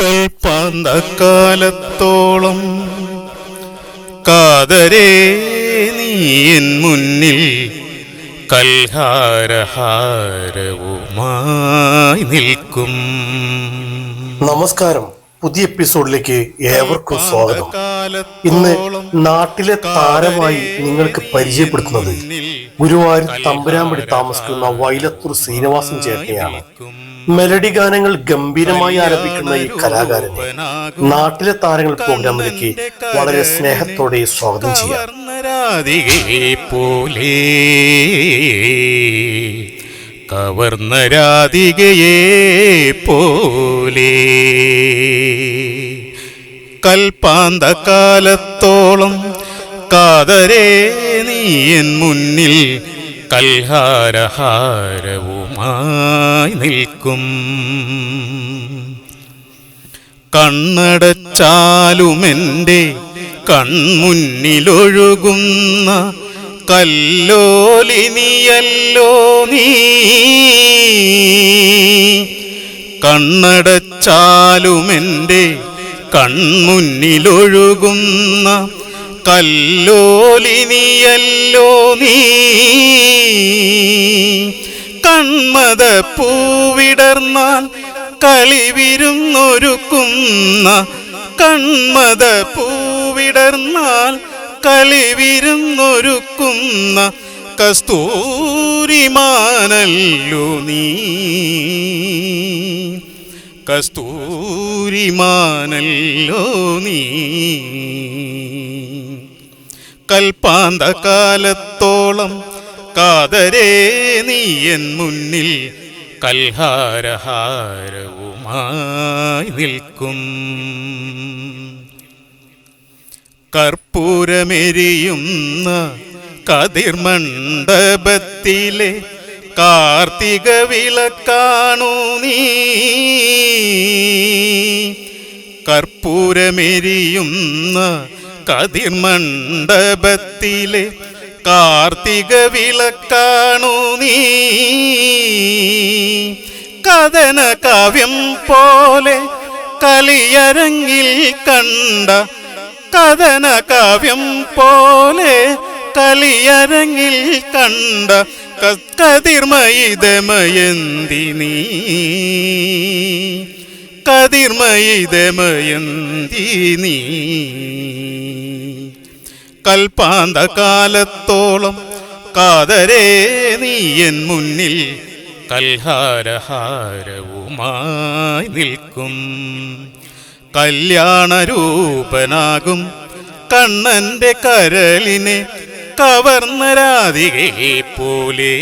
കൽപ്പാന്തക്കാലത്തോളം കാതരേ N മുന്നിൽ കൽഹാരഹാരവുമായി നിൽക്കും. നമസ്കാരം. പുതിയ എപ്പിസോഡിലേക്ക് ഏവർക്കും സ്വാഗതം. ഇന്ന് നാട്ടിലെ താരമായി നിങ്ങൾക്ക് പരിചയപ്പെടുത്തുന്നത് ഗുരുവായൂർ തമ്പുരാമ്പടി താമസിക്കുന്ന വൈലത്തൂർ ശ്രീനിവാസൻ ചേട്ടയാണ്. മെലഡി ഗാനങ്ങൾ ഗംഭീരമായി ആരംഭിക്കുന്ന ഈ കലാകാരനെ നാട്ടിലെ താരങ്ങൾ പ്രോഗ്രാമിലേക്ക് വളരെ സ്നേഹത്തോടെ സ്വാഗതം ചെയ്യാം. പോലെ. കവർന്ന രാധികയെ പോലെ. കൽപ്പാന്തകാലത്തോളം കാതരേ എൻ മുന്നിൽ കൽഹാരഹാരവുമായി നിൽക്കും. കണ്ണടച്ചാലുമെന്റെ കൺമുന്നിലൊഴുകുന്ന കല്ലോലിനിയല്ലോ നീ. കണ്ണടച്ചാലുമെന്റെ കൺമുന്നിലൊഴുകുന്ന കല്ലോലിനിയല്ലോ നീ. കൺമത പൂവിടർന്നാൽ കളിവിരുന്നൊരുക്കുന്ന കൺമത പൂവിടർന്നാൽ കളിവിരുന്നൊരുക്കുന്ന കസ്തൂരിമാനല്ലോ നീ. കസ്തൂരിമാനല്ലോ നീ. കൽപ്പാന്തകാലത്തോളം കാതരേ നീയൻ മുന്നിൽ കൽഹാരഹാരവുമായി നിൽക്കും. കർപ്പൂരമെരിയുന്ന കതിർമണ്ഡപത്തിലെ കാർത്തിക വിളക്കാണു നീ. കർപ്പൂരമെരിയുന്ന കതിർമണ്ഡപത്തിലെ കാർത്തിക വിളക്കാണു നീ. കഥന കാവ്യം പോലെ കളിയരങ്ങിൽ കണ്ട കഥന കാവ്യം പോലെ കളിയരങ്ങിൽ കണ്ട കതിർമയിതമയന്തി നീ. കതിർമയിതമയന്തി നീ. കൽപ്പാന്തകാലത്തോളം കാതരേ നീ എൻ മുന്നിൽ കൽഹാരഹാരവുമായി നിൽക്കും. കല്യാണരൂപനാകും കണ്ണന്റെ കരളിനെ കവർന്ന രാധികയെ പോലെ.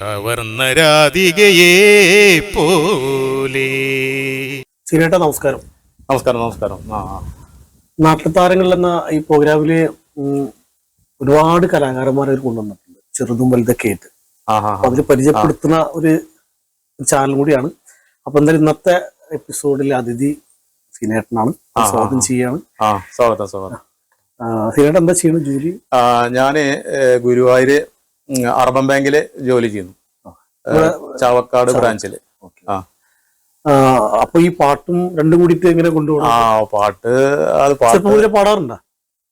കവർന്ന രാധികയെ പോലെ. ശ്രീനേട്ട നമസ്കാരം. നമസ്കാരം നമസ്കാരം. നാട്ടു താരങ്ങളിൽ താരങ്ങൾ എന്ന ഈ പ്രോഗ്രാമിൽ ഒരുപാട് കലാകാരന്മാരെ അവർ കൊണ്ടുവന്നിട്ടുണ്ട്. ചെറുതും വലുതൊക്കെ ആയിട്ട്. അതിൽ പരിചയപ്പെടുത്തുന്ന ഒരു ചാനൽ കൂടിയാണ്. അപ്പൊ എന്തായാലും ഇന്നത്തെ എപ്പിസോഡിലെ അതിഥി സിനേട്ടനാണ് സ്വാഗതം. ചെയ്യാണ്. സ്വാഗതം സ്വാഗതം. സീനേട്ടൻ എന്താ ചെയ്യുന്നത് ജോലി? ഞാൻ ഗുരുവായൂര് അർബൻ ബാങ്കിൽ ജോലി ചെയ്യുന്നു. ചാവക്കാട് ബ്രാഞ്ചിൽ. ആ. അപ്പൊ ഈ പാട്ടും രണ്ടും കൂടിയിട്ട് എങ്ങനെ കൊണ്ടുപോകും ആ പാട്ട് അത് പാട്ട് ചെറുപ്പം മുതലേ പാടാറുണ്ടോ?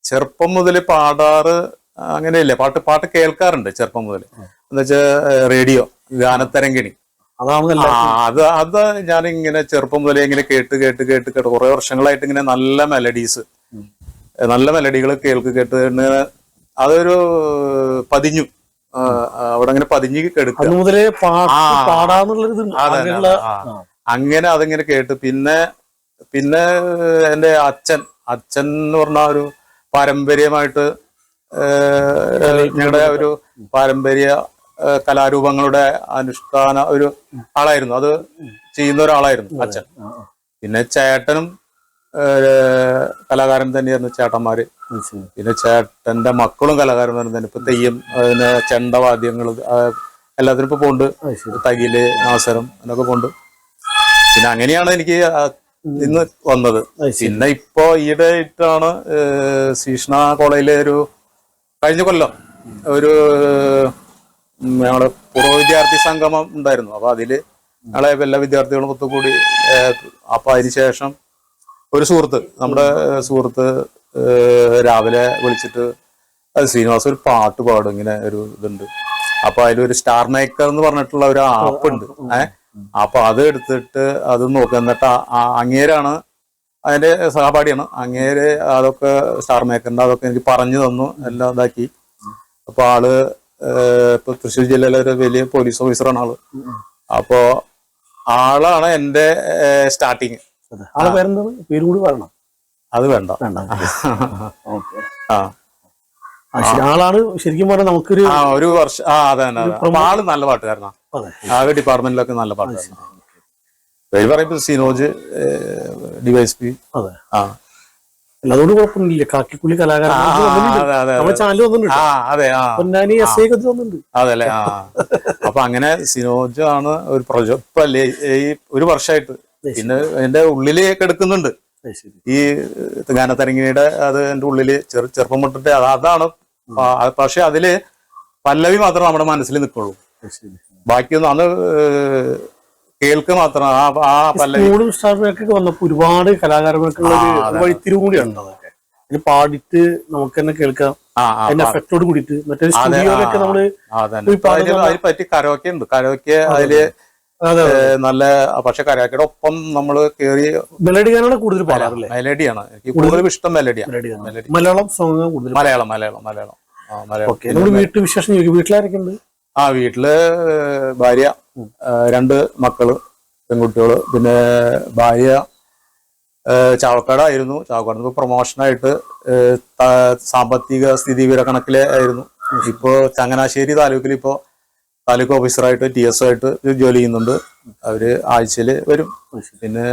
ചെറുപ്പം മുതൽ പാടാറ് അങ്ങനെയല്ലേ. പാട്ട് പാട്ട് കേൾക്കാറുണ്ട് ചെറുപ്പം മുതൽ എന്നുവെച്ചാ റേഡിയോ ഗാനത്തരങ്കിണി അത് അത് ഞാൻ ഇങ്ങനെ ചെറുപ്പം മുതലേ ഇങ്ങനെ കേട്ട് കേട്ട് കേട്ട് കേട്ട് കുറെ വർഷങ്ങളായിട്ട് ഇങ്ങനെ നല്ല മെലഡീസ് നല്ല മെലഡികൾ കേൾക്ക് കേട്ട് അതൊരു പതിഞ്ഞു. അവിടെ അങ്ങനെ പതിഞ്ഞ് മുതലേ. ആ. അങ്ങനെ അതിങ്ങനെ കേട്ട് പിന്നെ പിന്നെ എന്റെ അച്ഛൻ അച്ഛൻ എന്ന് പറഞ്ഞ ഒരു പാരമ്പര്യമായിട്ട് ഞങ്ങളുടെ ഒരു പാരമ്പര്യ കലാരൂപങ്ങളുടെ അനുഷ്ഠാന ഒരു ആളായിരുന്നു അത് ചെയ്യുന്ന ഒരാളായിരുന്നു അച്ഛൻ. പിന്നെ ചേട്ടനും കലാകാരൻ തന്നെയായിരുന്നു ചേട്ടന്മാര്. പിന്നെ ചേട്ടന്റെ മക്കളും കലാകാരന്മാരും തന്നെ ഇപ്പൊ തെയ്യം അതിന് ചെണ്ടവാദ്യങ്ങൾ എല്ലാത്തിനും ഇപ്പൊ പോണ്ട്. തകിൽ നാസരം എന്നൊക്കെ പോണ്ട്. പിന്നെ അങ്ങനെയാണ് എനിക്ക് ഇന്ന് വന്നത്. പിന്നെ ഇപ്പോ ഈയിടെ ആയിട്ടാണ് ശ്രീഷ്ണ കോളേജിലെ ഒരു കഴിഞ്ഞ കൊല്ലം ഒരു ഞങ്ങളെ പൂർവ വിദ്യാർത്ഥി സംഗമം ഉണ്ടായിരുന്നു. അപ്പൊ അതിൽ ഞങ്ങളെ എല്ലാ വിദ്യാർത്ഥികളും ഒത്തുകൂടി അപ്പൊ അതിനുശേഷം ഒരു സുഹൃത്ത് നമ്മുടെ സുഹൃത്ത് രാവിലെ വിളിച്ചിട്ട് അത് ശ്രീനിവാസ് ഒരു പാട്ട് പാടും ഇങ്ങനെ ഒരു ഇതുണ്ട്. അപ്പൊ അതിലൊരു സ്റ്റാർ മേക്കർ എന്ന് പറഞ്ഞിട്ടുള്ള ഒരു ആപ്പ് ഉണ്ട്. ഏഹ് അപ്പൊ അത് എടുത്തിട്ട് അത് നോക്കുക എന്നിട്ട് അങ്ങേരാണ് അതിന്റെ സഹപാഠിയാണ്. അങ്ങേര് അതൊക്കെ സ്റ്റാർ മേക്കറിന്റെ അതൊക്കെ എനിക്ക് പറഞ്ഞു തന്നു എല്ലാം ഇതാക്കി. അപ്പൊ ആൾ ഇപ്പൊ തൃശ്ശൂർ ജില്ലയിലെ ഒരു വലിയ പോലീസ് ഓഫീസറാണ് ആൾ. അപ്പോ ആളാണ് എന്റെ സ്റ്റാർട്ടിങ്. ആളെ പേരെന്താണ്? പേര് കൂടി പറയണം. അത് വേണ്ട. വേണ്ട ആ. ആളാണ് ശരിക്കും പറഞ്ഞാൽ നമുക്കൊരു ആ ഒരു വർഷം ആ അതെ തന്നെ ആൾ നല്ല പാട്ടുകാരനാ. ആ ഡിപ്പാർട്ട്മെന്റിലൊക്കെ നല്ല പാട്ടുകാരനാ. പേര് പറയുമ്പോ സിനോജ് ഡിവൈസ് പി അതെ. ആ. അതുകൊണ്ട് കുഴപ്പമൊന്നുമില്ല. കാക്കിക്കുള്ളി കലാകാരൻ അതല്ലേ? അപ്പൊ അങ്ങനെ സിനോജ് ആണ് ഒരു പ്രൊജക്ട് ഇപ്പൊ അല്ലേ ഈ ഒരു വർഷമായിട്ട് പിന്നെ എന്റെ ഉള്ളിൽ കിടക്കുന്നുണ്ട്. ഈ ഗാനതരംഗിണിയുടെ അത് എന്റെ ഉള്ളിൽ ചെറു ചെറുപ്പം മുട്ടിട്ട് അത് അതാണ്. പക്ഷെ അതിൽ പല്ലവി മാത്രം നമ്മുടെ മനസ്സിൽ നിൽക്കുള്ളൂ ബാക്കിയൊന്നും അന്ന് കേൾക്ക് മാത്രം ആ ആ പല്ലവി. സ്കൂളും സ്റ്റാഫിനൊക്കെ വന്നപ്പോ ഒരുപാട് കലാകാരന്മാർക്കുള്ള ഒരു ആ, അതെ. വഴിത്തിരിവ് കൂടിയാണ് അതൊക്കെ. ഇത് പാടിയിട്ട് നമുക്ക് തന്നെ കേൾക്കാം. അതിന്റെ എഫക്റ്റോട് കൂടിയിട്ട് മറ്റേ സ്റ്റുഡിയോയിലൊക്കെ നമ്മൾ അതിൽ പറ്റി കരോക്കെ ഉണ്ട് കരോക്കെ അതിൽ നല്ല പക്ഷെ കരോക്കയുടെ ഒപ്പം നമ്മൾ കേറി മെലഡിയാണ് കൂടുതൽ പാടാറില്ലേ മെലഡിയാണ്. എനിക്ക് കൂടുതലും ഇഷ്ടം മെലഡിയാണ്. മലയാളം സോങ് കൂടുതൽ മലയാളം മലയാളം മലയാളം. ആ മലയാളം. വീട്ടു വിശേഷം വീട്ടിലായിരിക്കുന്നത് ആ വീട്ടിൽ ഭാര്യ രണ്ട് മക്കൾ പെൺകുട്ടികൾ പിന്നെ ഭാര്യ ചാവക്കാടായിരുന്നു. ചാവക്കാട് നിന്ന് പ്രൊമോഷനായിട്ട് സാമ്പത്തിക സ്ഥിതി വിവര കണക്കിലായിരുന്നു ഇപ്പോ ചങ്ങനാശ്ശേരി താലൂക്കിൽ ഇപ്പോ താലൂക്ക് ഓഫീസറായിട്ട് ടി എസ് ആയിട്ട് ജോലി ചെയ്യുന്നുണ്ട്. അവർ ആഴ്ചയിൽ വരും. പിന്നെ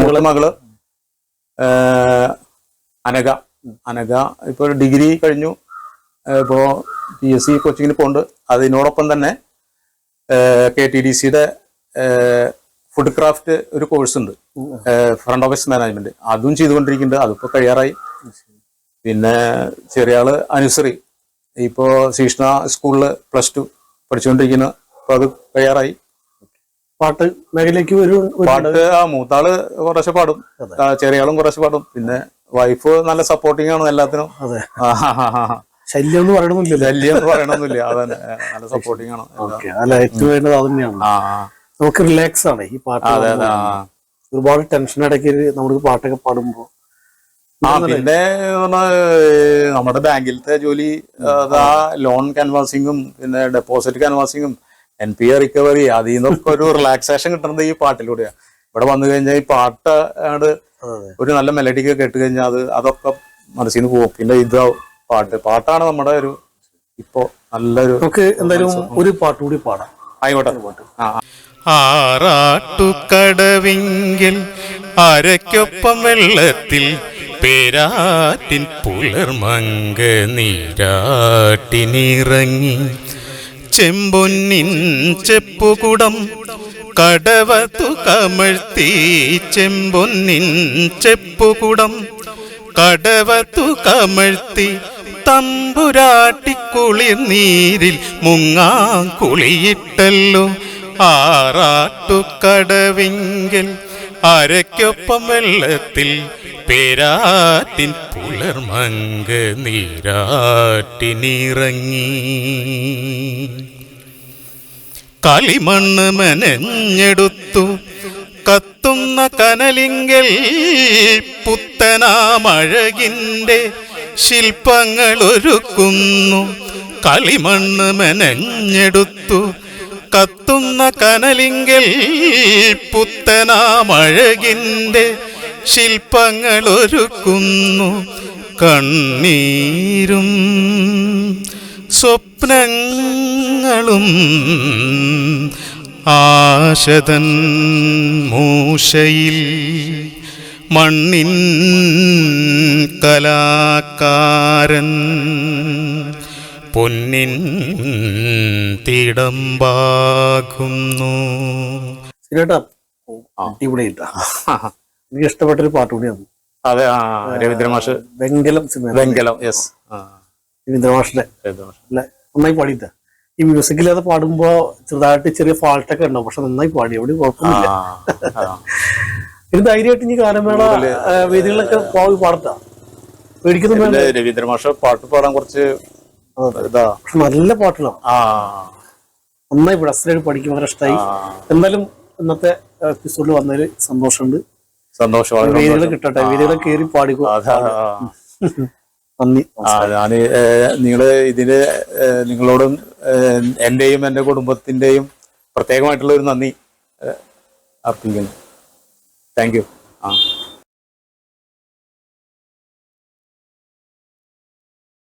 മൂള മകൾ അനക അനഘ. അനഘ ഇപ്പൊ ഡിഗ്രി കഴിഞ്ഞു. ഇപ്പോ പി എസ് സി കോച്ചിങ്ങിന് പോകുന്നുണ്ട് അതിനോടൊപ്പം തന്നെ കെ ടി ഡി സിയുടെ ഫുഡ് ക്രാഫ്റ്റ് ഒരു കോഴ്സ് ഉണ്ട് ഫ്രണ്ട് ഓഫീസ് മാനേജ്മെന്റ്. അതും ചെയ്തുകൊണ്ടിരിക്കുന്നുണ്ട്. അതിപ്പോ കഴിയാറായി. പിന്നെ ചെറിയ ആൾ അനുസറി ഇപ്പോ ശ്രീഷ്ണ സ്കൂളിൽ പ്ലസ് ടു. പഠിച്ചുകൊണ്ടിരിക്കുന്നു. അപ്പൊ അത് കഴിയാറായി പാട്ട് മേഖലയ്ക്ക് വരും പാട്ട് ആ മൂത്താൾ കുറച്ച് പാടും. ചെറിയാളും കുറച്ച് പാടും. പിന്നെ വൈഫ് നല്ല സപ്പോർട്ടിങ് ആണ് എല്ലാത്തിനും. അതെ. ശല്യം എന്ന് പറയണമെന്നില്ല ശല്യം എന്ന് പറയണമെന്നില്ല അതന്നെ. നല്ല സപ്പോർട്ടിങ് ആണ്. അല്ല ഏറ്റവും വേണ്ടത് അത് തന്നെയാണ്. നമുക്ക് റിലാക്സ് ആണ് ഈ പാട്ട് ഒരുപാട് ടെൻഷൻ ഇടയ്ക്ക് നമ്മൾ പാട്ടൊക്കെ പാടുമ്പോ ആ പിന്നെ നമ്മുടെ ബാങ്കിലത്തെ ജോലി അതാ ലോൺ ക്യാൻവാസിങ്ങും പിന്നെ ഡെപ്പോസിറ്റ് ക്യാൻവാസിങ്ങും എൻ പി എ റിക്കവറി അതിൽ നിന്നൊക്കെ ഒരു റിലാക്സേഷൻ കിട്ടുന്നത് ഈ പാട്ടിലൂടെയാണ് ഇവിടെ വന്നു കഴിഞ്ഞാൽ ഈ പാട്ട് ഒരു നല്ല മെലഡിക്ക് കേട്ട് കഴിഞ്ഞാൽ അത് അതൊക്കെ മനസ്സിൽ നിന്ന് പോകും പിന്നെ ഇത് പാട്ട് പാട്ടാണ് നമ്മുടെ ഒരു ഇപ്പോ നല്ലൊരു നമുക്ക് എന്തായാലും ഒരു പാട്ട് കൂടി പാടാം. ആയിക്കോട്ടെ. പാട്ട്. ആ. ആറാട്ടുകടവിങ്കിൽ അരയ്ക്കൊപ്പം വെള്ളത്തിൽ പേരാറ്റിൻ പുലർമങ്ക നീരാട്ടിനിറങ്ങി. ചെമ്പൊന്നിൻ ചെപ്പുകുടം കടവത്തു കമഴ്ത്തി ചെമ്പൊന്നിൻ ചെപ്പുകുടം കടവത്തു കമഴ്ത്തി തമ്പുരാട്ടിക്കുളിർ നീരിൽ മുങ്ങാ കുളിയിട്ടല്ലോ ആറാട്ടുകടവിങ്കൽ അരയ്ക്കൊപ്പം വെള്ളത്തിൽ പേരാറ്റിൻ പുലർമങ്ക നീരാട്ടിനിറങ്ങി. കളിമണ്ണ് മെനഞ്ഞെടുത്തു. കത്തുന്ന കനലിങ്കൽ പുത്തനാമഴകിന്റെ ശില്പങ്ങൾ ഒരുക്കുന്നു കളിമണ്ണ് മെനഞ്ഞെടുത്തു. കത്തുന്ന കനലിങ്കൽ പുത്തനാമഴകിന്റെ ശില്പങ്ങൾ ഒരുക്കുന്നു കണ്ണീരും സ്വപ്നങ്ങളും ആശതൻ മൂശയിൽ മണ്ണിൻ കലാകാരൻ പൊന്നിൻ തിടമ്പാകുന്നു. കേട്ടോ അടിപൊളി ഇട്ടാ എനിക്ക് ഇഷ്ടപ്പെട്ട ഒരു പാട്ട് കൂടിയാണ്. അതെ ആ രവീന്ദ്രമാഷ് വെങ്കലം സിനിമ. വെങ്കലം യെസ്. രവീന്ദ്രമാഷിന്റെ രവീന്ദ്ര മാഷിന്റെ. അല്ല നന്നായി പാടിയിട്ട. ഈ മ്യൂസിക് അത് പാടുമ്പോ ചെറുതായിട്ട് ചെറിയ ഫാൾട്ടൊക്കെ ഉണ്ടാവും പക്ഷെ നന്നായി പാടി എവിടെ കുഴപ്പമില്ല. ഇത് ധൈര്യമായിട്ട് ഇനി ഗാനമേള വേദികളിലൊക്കെ പോയി പാടത്താ പേടിക്കുന്നു രവീന്ദ്രമാഷ പാട്ട് പാടാൻ കുറച്ച് ഇതാ. പക്ഷെ നല്ല പാട്ടുകളാണ്. നന്നായി പാടി അസ്ത്രമായിട്ട് പഠിക്കും വളരെ ഇഷ്ടമായി എന്തായാലും ഇന്നത്തെ എപ്പിസോഡിൽ വന്നതിൽ സന്തോഷമുണ്ട്. സന്തോഷം വളരെ വേദികൾ കിട്ടട്ടെ വേദികൾ കയറി പാടിക്കോ. നന്ദി ആ ഞാൻ നിങ്ങൾ ഇതിന് നിങ്ങളോടും എന്റെയും എന്റെയും എന്റെ കുടുംബത്തിന്റെയും പ്രത്യേകമായിട്ടുള്ള ഒരു നന്ദി അർപ്പിക്കുന്നു. താങ്ക് യു ആ.